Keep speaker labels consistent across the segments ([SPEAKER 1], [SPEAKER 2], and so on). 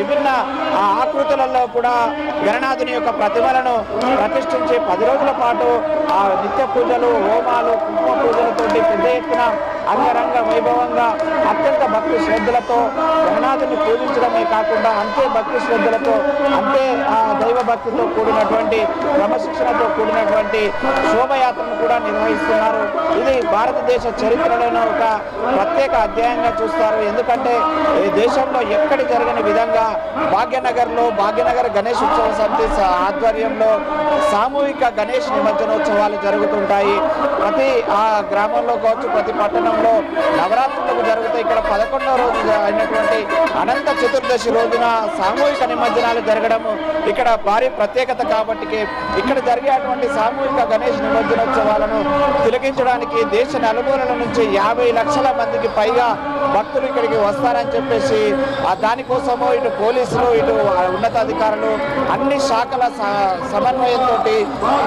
[SPEAKER 1] విభిన్న ఆ, ఆకృతులలో కూడా గణనాథుని యొక్క ప్రతిమలను ప్రతిష్ఠించి పది రోజుల పాటు ఆ నిత్య పూజలు హోమాలు కుంకుమ పూజలతోటి పెద్ద ఎత్తున అంగరంగ వైభవంగా అత్యంత భక్తి శ్రద్ధలతో గణనాథుని పూజించడమే కాకుండా అంతే భక్తి శ్రద్ధలతో అంతే ఆ కూడినటువంటి క్రమశిక్షణతో కూడినటువంటి శోభయాత్రను కూడా నిర్వహిస్తున్నారు. ఇది భారతదేశ చరిత్రలోనే ఒక ప్రత్యేక అధ్యాయంగా చూస్తారు. ఎందుకంటే ఈ దేశంలో ఎక్కడ జరగని విధంగా భాగ్యనగర్లో భాగ్యనగర్ గణేష్ ఉత్సవ సమితి ఆధ్వర్యంలో సామూహిక గణేష్ నిమజ్జనోత్సవాలు జరుగుతుంటాయి. ప్రతి ఆ గ్రామంలో కావచ్చు ప్రతి సమయంలో నవరాత్రులకు జరుగుతాయి ఇక్కడ పదకొండవ రోజు అయినటువంటి అనంత చతుర్దశి రోజున సామూహిక నిమజ్జనాలు జరగడం ఇక్కడ భారీ ప్రత్యేకత కాబట్టి ఇక్కడ జరిగేటువంటి సామూహిక గణేష్ నిమజ్జనోత్సవాలను తిలకించడానికి దేశ నలుమూలల నుంచి యాభై లక్షల మందికి పైగా భక్తులు ఇక్కడికి వస్తారని చెప్పేసి దానికోసము ఇటు పోలీసులు ఇటు ఉన్నతాధికారులు అన్ని శాఖల స- సమన్వయంతో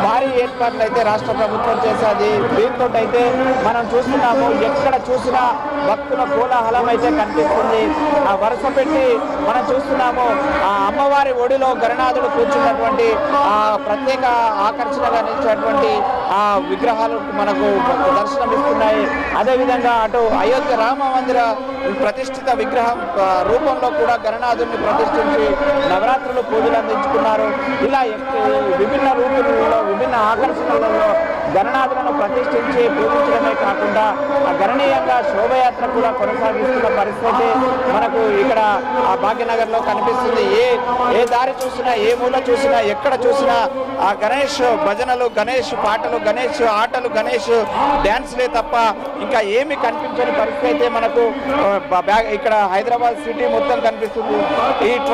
[SPEAKER 1] భారీ ఏర్పాట్లు అయితే రాష్ట్ర ప్రభుత్వం చేసేది దీంతో అయితే మనం చూస్తున్నాము ఎక్కడ చూసినా భక్తుల కోలాహలం అయితే కనిపిస్తుంది. ఆ వరుస పెట్టి మనం చూస్తున్నాము ఆ అమ్మవారి ఒడిలో గణనాథుడు కూర్చున్నటువంటి ఆ ప్రత్యేక ఆకర్షణగా నిలిచినటువంటి ఆ విగ్రహాలు మనకు దర్శనమిస్తున్నాయి అదేవిధంగా అటు అయోధ్య రామ మందిర ప్రతిష్ఠిత విగ్రహం రూపంలో కూడా గణనాథుని ప్రతిష్ఠించి నవరాత్రులు పూజలు అందించుకున్నారు. ఇలా విభిన్న రూపులలో విభిన్న ఆకర్షణలలో గణనాథులను ప్రతిష్ఠించి పూజించడమే కాకుండా ఆ గణనీయంగా శోభయాత్ర కూడా కొనసాగిస్తున్న పరిస్థితి మనకు ఇక్కడ ఆ భాగ్యనగర్లో కనిపిస్తుంది. ఏ ఏ దారి చూసినా ఏ మూల చూసినా ఎక్కడ చూసినా ఆ గణేష్ భజనలు గణేష్ పాటలు గణేష్ ఆటలు గణేష్ డ్యాన్స్లే తప్ప ఇంకా ఏమి కనిపించని పరిస్థితి అయితే మనకు ఇక్కడ హైదరాబాద్ సిటీ మొత్తం కనిపిస్తుంది.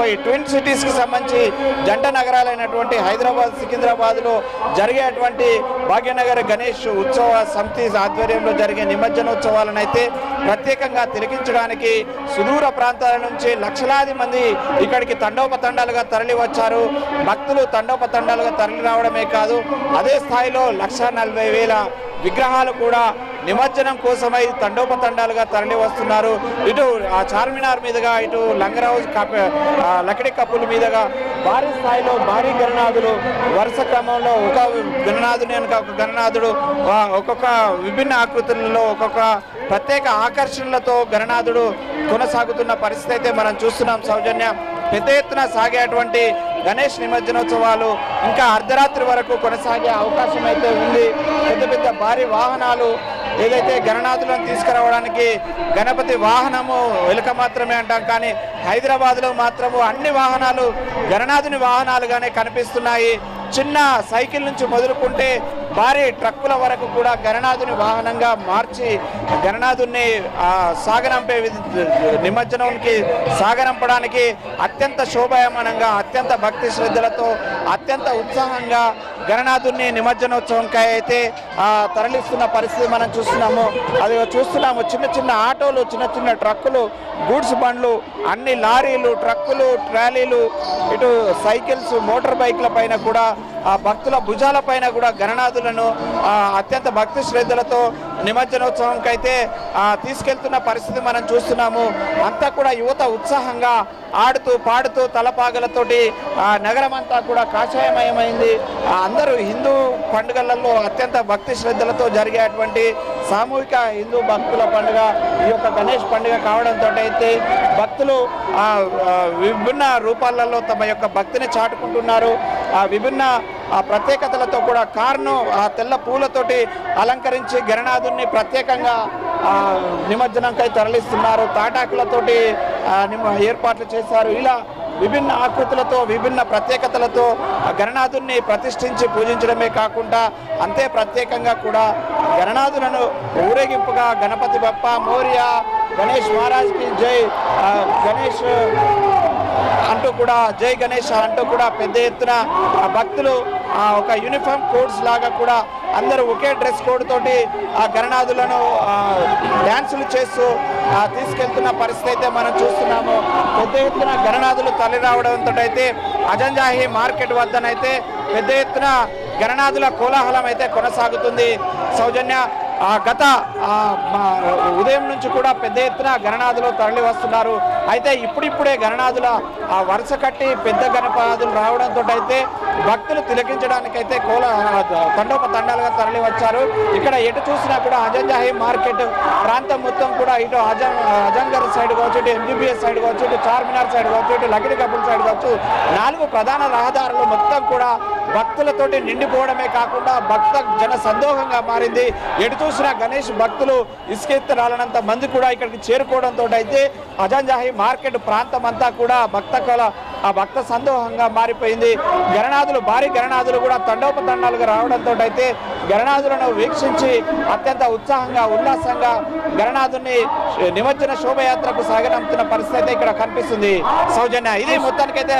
[SPEAKER 1] ఈ ట్విన్ సిటీస్కి సంబంధించి జంట నగరాలైనటువంటి హైదరాబాద్ సికింద్రాబాద్లో జరిగేటువంటి భాగ్యనగర్ గణేష్ ఉత్సవ సమితి ఆధ్వర్యంలో జరిగే నిమజ్జనోత్సవాలను అయితే ప్రత్యేకంగా తిరిగించడానికి సుదూర ప్రాంతాల నుంచి లక్షలాది మంది ఇక్కడికి తండోపతండాలుగా తరలి వచ్చారు భక్తులు తండోపతండాలుగా తరలి రావడమే కాదు అదే స్థాయిలో లక్ష నలభై వేల విగ్రహాలు కూడా నిమజ్జనం కోసమై తండోపతండాలుగా తరలి వస్తున్నారు ఇటు ఆ చార్మినార్ మీదుగా ఇటు లంగరావు కప లకిడి కప్పుల మీదుగా భారీ స్థాయిలో భారీ గణనాథులు వరుస క్రమంలో ఒక గణనాథుని వెనుక ఒక గణనాథుడు ఒక్కొక్క విభిన్న ఆకృతులలో ఒక్కొక్క ప్రత్యేక ఆకర్షణలతో గణనాథుడు కొనసాగుతున్న పరిస్థితి అయితే మనం చూస్తున్నాం. సౌజన్య పెద్ద ఎత్తున సాగేటువంటి గణేష్ నిమజ్జనోత్సవాలు ఇంకా అర్ధరాత్రి వరకు కొనసాగే అవకాశం అయితే ఉంది. పెద్ద పెద్ద భారీ వాహనాలు ఏదైతే గణనాథులను తీసుకురావడానికి గణపతి వాహనము వెలుక మాత్రమే అంటాం కానీ హైదరాబాద్లో మాత్రము అన్ని వాహనాలు గణనాథుని వాహనాలుగానే కనిపిస్తున్నాయి. చిన్న సైకిల్ నుంచి మొదలుకుంటే భారీ ట్రక్కుల వరకు కూడా గణనాథుని వాహనంగా మార్చి గణనాథుని సాగనంపే నిమజ్జనంకి సాగనంపడానికి అత్యంత శోభాయమానంగా అత్యంత భక్తి శ్రద్ధలతో అత్యంత ఉత్సాహంగా గణనాథుని నిమజ్జనోత్సవంకై అయితే తరలిస్తున్న పరిస్థితి మనం చూస్తున్నాము. అది చూస్తున్నాము చిన్న చిన్న ఆటోలు చిన్న చిన్న ట్రక్కులు గూడ్స్ బండ్లు అన్ని లారీలు ట్రక్కులు ట్రాలీలు ఇటు సైకిల్స్ మోటార్ బైక్ల పైన కూడా ఆ భక్తుల భుజాల పైన కూడా గణనాథులను అత్యంత భక్తి శ్రద్ధలతో నిమజ్జనోత్సవంకైతే తీసుకెళ్తున్న పరిస్థితి మనం చూస్తున్నాము. అంతా కూడా యువత ఉత్సాహంగా ఆడుతూ పాడుతూ తలపాగలతోటి నగరం అంతా కూడా కాషాయమయమైంది ఆ, అందరూ హిందూ పండుగలలో అత్యంత భక్తి శ్రద్ధలతో జరిగేటువంటి సామూహిక హిందూ భక్తుల పండుగ ఈ యొక్క గణేష్ పండుగ కావడంతో అయితే భక్తులు ఆ, విభిన్న రూపాలలో తమ యొక్క భక్తిని చాటుకుంటున్నారు. ఆ విభిన్న ఆ ప్రత్యేకతలతో కూడా కారును ఆ తెల్ల పూలతోటి అలంకరించి గణనాథుని ప్రత్యేకంగా నిమజ్జనంకై తరలిస్తున్నారు. తాటాకులతోటి నిమ- ఏర్పాట్లు చేశారు. ఇలా విభిన్న ఆకృతులతో విభిన్న ప్రత్యేకతలతో ఆ గణనాథుని ప్రతిష్ఠించి పూజించడమే కాకుండా అంతే ప్రత్యేకంగా కూడా గణనాథులను ఊరేగింపుగా గణపతి బప్ప మౌర్య గణేష్ మహారాజ్కి జై గణేష్ అంటూ కూడా జై గణేష్ అంటూ కూడా పెద్ద ఎత్తున భక్తులు ఒక యూనిఫామ్ కోడ్స్ లాగా కూడా అందరూ ఒకే డ్రెస్ కోడ్ తోటి ఆ గణనాథులను డ్యాన్సులు చేస్తూ తీసుకెళ్తున్న పరిస్థితి అయితే మనం చూస్తున్నాము. పెద్ద ఎత్తున గణనాథులు తరలి రావడంతో అయితే అజంజాహి మార్కెట్ వద్దనైతే పెద్ద ఎత్తున గణనాథుల కోలాహలం అయితే కొనసాగుతుంది. సౌజన్య ఆ గత ఉదయం నుంచి కూడా పెద్ద ఎత్తున గణనాథులు తరలి వస్తున్నారు. అయితే ఇప్పుడిప్పుడే గణనాథుల ఆ వరుస కట్టి పెద్ద గణపాదులు రావడంతో అయితే భక్తులు తిలకించడానికైతే కోల తండోప తండాలుగా తరలి వచ్చారు. ఇక్కడ ఎటు చూసినా కూడా అజంజాహి మార్కెట్ ప్రాంతం మొత్తం కూడా ఇటు అజం అజంగర్ సైడ్ కావచ్చు ఇటు ఎంజీబీఎస్ సైడ్ కావచ్చు ఇటు చార్మినార్ సైడ్ కావచ్చు ఇటు లకిడి కబుల్ సైడ్ కావచ్చు నాలుగు ప్రధాన రహదారులు మొత్తం కూడా భక్తులతోటి నిండిపోవడమే కాకుండా భక్త జన సందోహంగా మారింది. ఎటు చూసినా గణేష్ భక్తులు ఇసుకెత్తరాలనంత మంది కూడా ఇక్కడికి చేరుకోవడంతో అయితే అజంజాహి మార్కెట్ ప్రాంతం అంతా కూడా భక్త కళ ఆ భక్త సందోహంగా మారిపోయింది. గణనాథులు భారీ గణనాథులు కూడా తండోపతండాలుగా రావడంతో అయితే గణనాథులను వీక్షించి అత్యంత ఉత్సాహంగా ఉల్లాసంగా గణనాథుని నిమజ్జన శోభయాత్రకు సాగనంతున్న పరిస్థితి అయితే ఇక్కడ కనిపిస్తుంది. సౌజన్య ఇది మొత్తానికైతే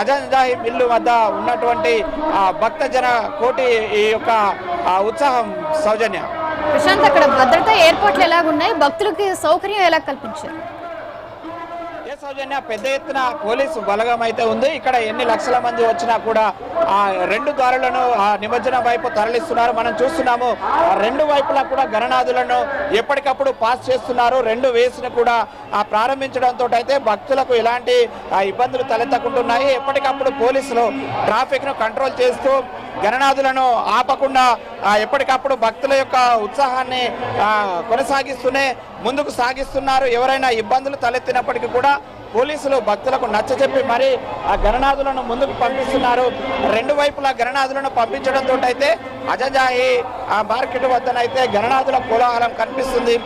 [SPEAKER 1] అజంజాహి మిల్లు వద్ద ఉన్నటువంటి ఆ, భక్త జన కోటి ఈ యొక్క ఉత్సాహం. సౌజన్య.
[SPEAKER 2] ప్రశాంత్ అక్కడ భద్రత ఏర్పాట్లు ఎలాగున్నాయి? భక్తులకి సౌకర్యం ఎలా కల్పించారు?
[SPEAKER 1] సౌజన్య పెద్ద ఎత్తున పోలీసు బలగం అయితే ఉంది. ఇక్కడ ఎన్ని లక్షల మంది వచ్చినా కూడా ఆ రెండు దారులను ఆ నిమజ్జనం వైపు తరలిస్తున్నారు. మనం చూస్తున్నాము రెండు వైపులా కూడా గణనాథులను ఎప్పటికప్పుడు పాస్ చేస్తున్నారు. రెండు వేసిన కూడా ఆ ప్రారంభించడంతో అయితే భక్తులకు ఎలాంటి ఆ, ఇబ్బందులు తలెత్తకుంటున్నాయి. ఎప్పటికప్పుడు పోలీసులు ట్రాఫిక్ను కంట్రోల్ చేస్తూ గణనాథులను ఆపకుండా ఎప్పటికప్పుడు భక్తుల యొక్క ఉత్సాహాన్ని కొనసాగిస్తూనే ముందుకు సాగిస్తున్నారు. ఎవరైనా ఇబ్బందులు తలెత్తినప్పటికీ కూడా పోలీసులు భక్తులకు నచ్చజెప్పి మరి ఆ గణనాథులను ముందుకు పంపిస్తున్నారు. రెండు వైపులా గణనాథులను పంపించడంతో అయితే అజజాయి ఆ మార్కెట్ వద్దనైతే గణనాథుల కోలాహలం కనిపిస్తుంది.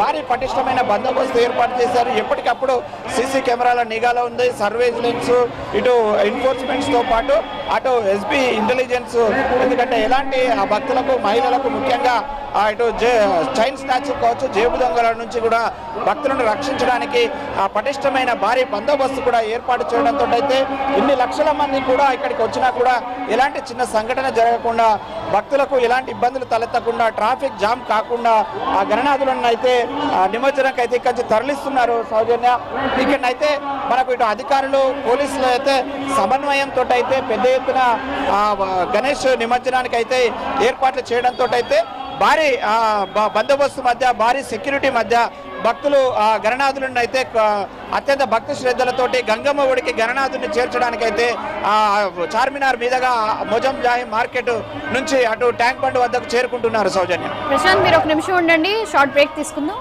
[SPEAKER 1] భారీ పటిష్టమైన బందోబస్తు ఏర్పాటు చేశారు. ఎప్పటికప్పుడు సీసీ కెమెరాల నిఘాలో ఉంది. సర్వేలెన్స్ ఇటు ఎన్ఫోర్స్మెంట్స్తో పాటు అటు ఎస్బీ ఇంటెలిజెన్స్ ఎందుకంటే ఎలాంటి ఆ భక్తులకు మహిళలకు ముఖ్యంగా అటు ఇటు జే చైన్ స్నాచ్ కావచ్చు జేబు దొంగల నుంచి కూడా భక్తులను రక్షించడానికి ఆ పటిష్టమైన భారీ బందోబస్తు కూడా ఏర్పాటు చేయడంతో అయితే ఇన్ని లక్షల మంది కూడా ఇక్కడికి వచ్చినా కూడా ఎలాంటి చిన్న సంఘటన జరగకుండా భక్తులకు ఎలాంటి ఇబ్బందులు తలెత్తకుండా ట్రాఫిక్ జామ్ కాకుండా ఆ గణనాథులను అయితే ఆ నిమజ్జనంకి అయితే ఇక్కడి నుంచి తరలిస్తున్నారు సౌజన్య. ఇక్కడనైతే మనకు ఇటు అధికారులు పోలీసులు అయితే సమన్వయంతో అయితే పెద్ద ఎత్తున గణేష్ నిమజ్జనానికి అయితే ఏర్పాట్లు చేయడంతో అయితే భారీ బ- బందోబస్తు మధ్య భారీ సెక్యూరిటీ మధ్య భక్తులు ఆ గణనాథులను అయితే అత్యంత భక్తి శ్రద్ధలతోటి గంగమ్మ ఒడికి గణనాథుని చేర్చడానికైతే ఆ చార్మినార్ మీదుగా మొజం జాహి మార్కెట్ నుంచి అటు ట్యాంక్ బండ్ వద్దకు చేరుకుంటున్నారు సౌజన్య.
[SPEAKER 2] ప్రశాంత్ మీరు ఒక నిమిషం ఉండండి. షార్ట్ బ్రేక్ తీసుకుందాం.